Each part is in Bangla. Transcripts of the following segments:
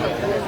হ্যাঁ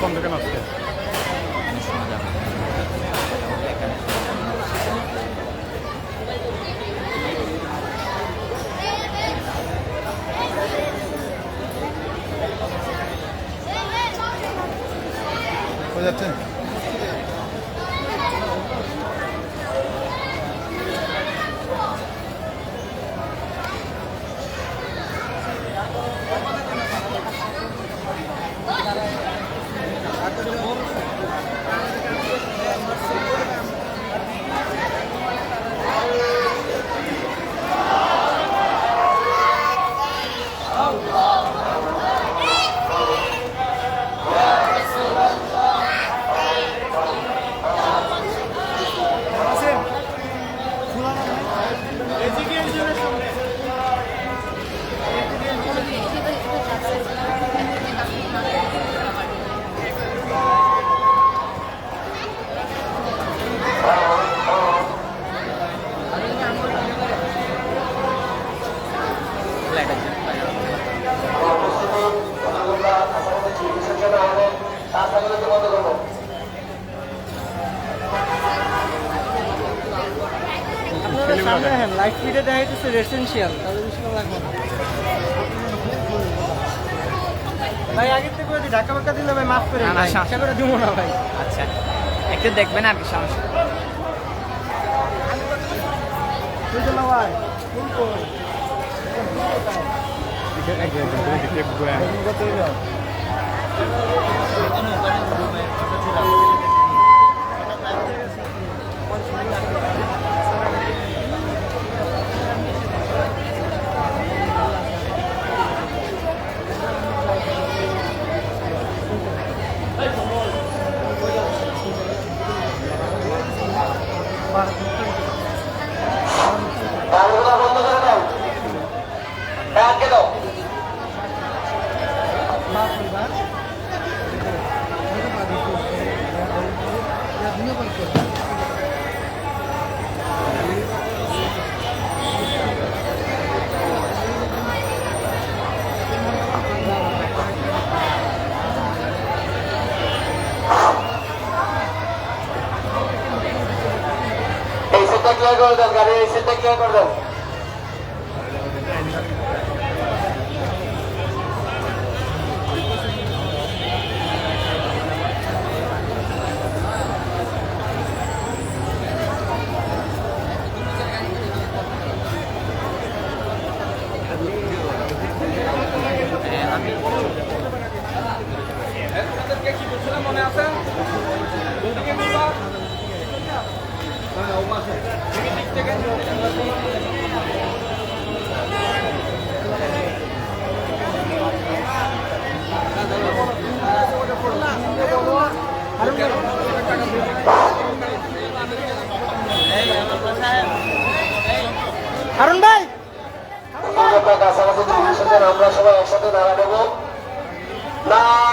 শোনা সামনে হ্যাঁ লাইট স্পিডে দেখা যাচ্ছে রেসেন্সিয়াল তাহলে বেশি ভালো লাগবে ভাই আগের থেকে যদি ঢাকা বাক্কা দিলে ভাই মাফ করে না, না, আশা করে দিব না ভাই। আচ্ছা একটু দেখবেন আর কি সমস্যা ভাই গাড়ি এই সেটটা ক্লিয়ার করে দাও হারুন ভাই আপনার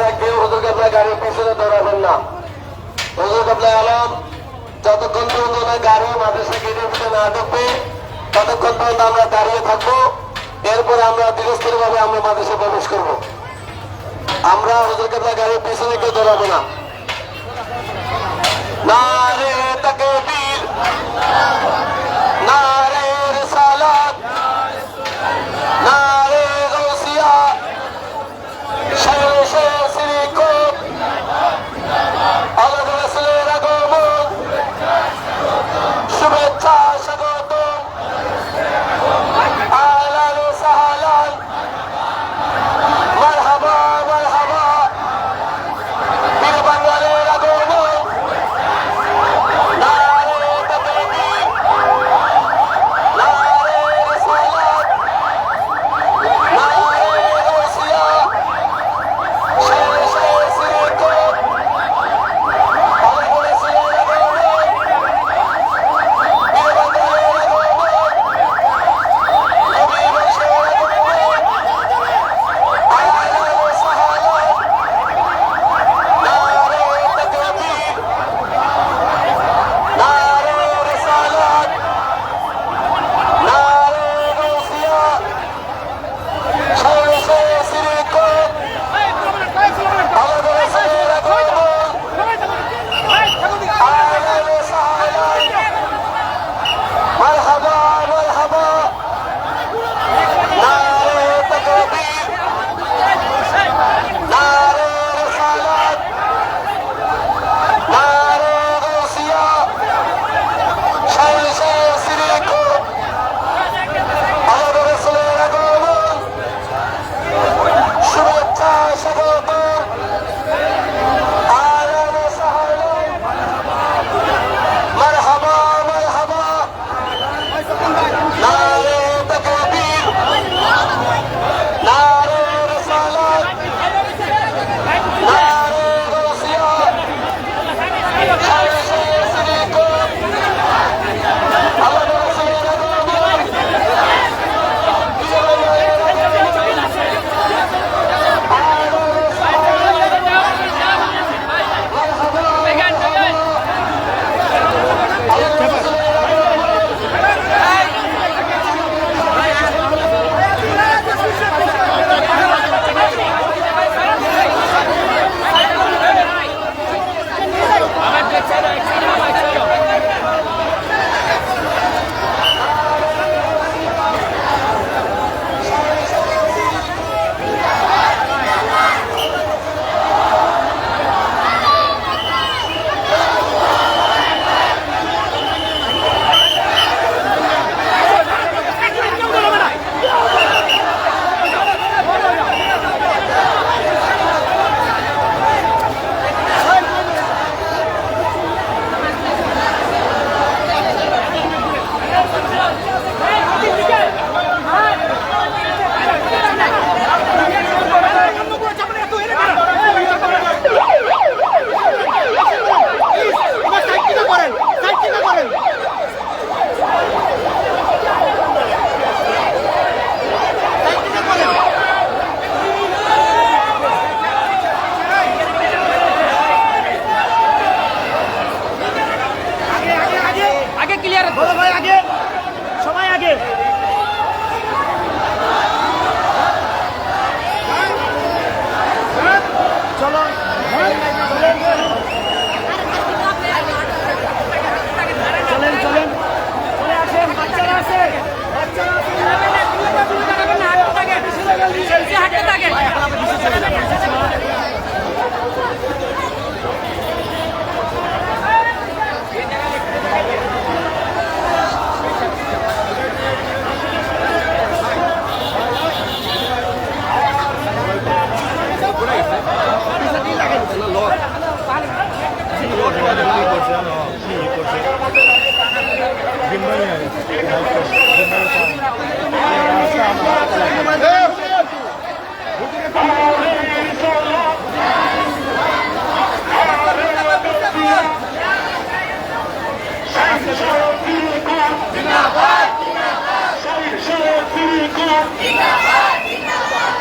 আপনারা কেউ হুজুর কাবলা গাড়ির পিছনে দৌড়াবেন না। হুজুর কাবলা আলম, যতক্ষণ পর্যন্ত ওনার গাড়ি মাদ্রাসা গেটের ভিতরে না ঢুকবে, ততক্ষণ পর্যন্ত আমরা দাঁড়িয়ে থাকব। এরপরে আমরা ধীরস্থির ভাবে আমরা মাদ্রাসা প্রবেশ করব। আমরা হুজুর কাবলা গাড়ির পিছনে কেউ দৌড়াবো না। নারে তাকবীর। নারে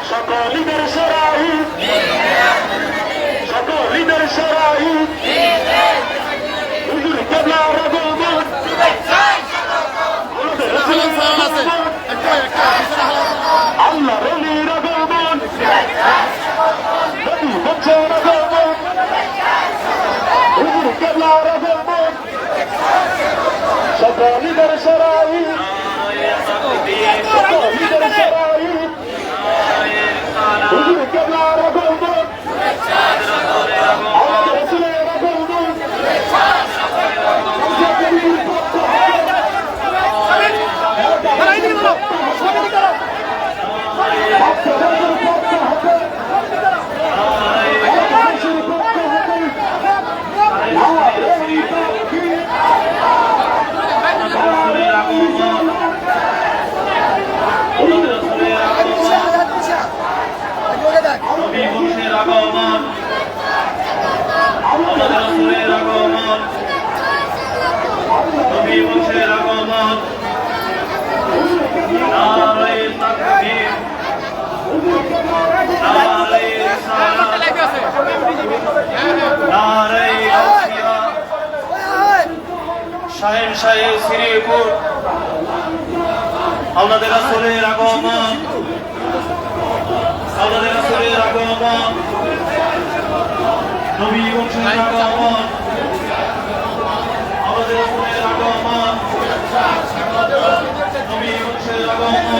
সকলিদের সরাই সকলিদের সরাই হুজুর কেবলা রঘুবন আল্লাহ রলি রঘুবন নবী বংশ রঘুবন হুজুর কেবলা রঘুবন সকলিদের সরাই। সকলিদের সরাই রঘুবন নবী বংশের আগমন আমাদের রাসূলের আগমন নবী বংশের আগমন নারায়ে তাকবীর নারায়ে রিসালাত নারায়ে গাউসিয়া শাহেন শাহে শ্রীপুর। আমাদের রাসূলের আগমন। আমাদের রাসূলের আগমন। নবী বংশের আগমন। আমাদের রাসূলের আগমন। নবী বংশের আগমন।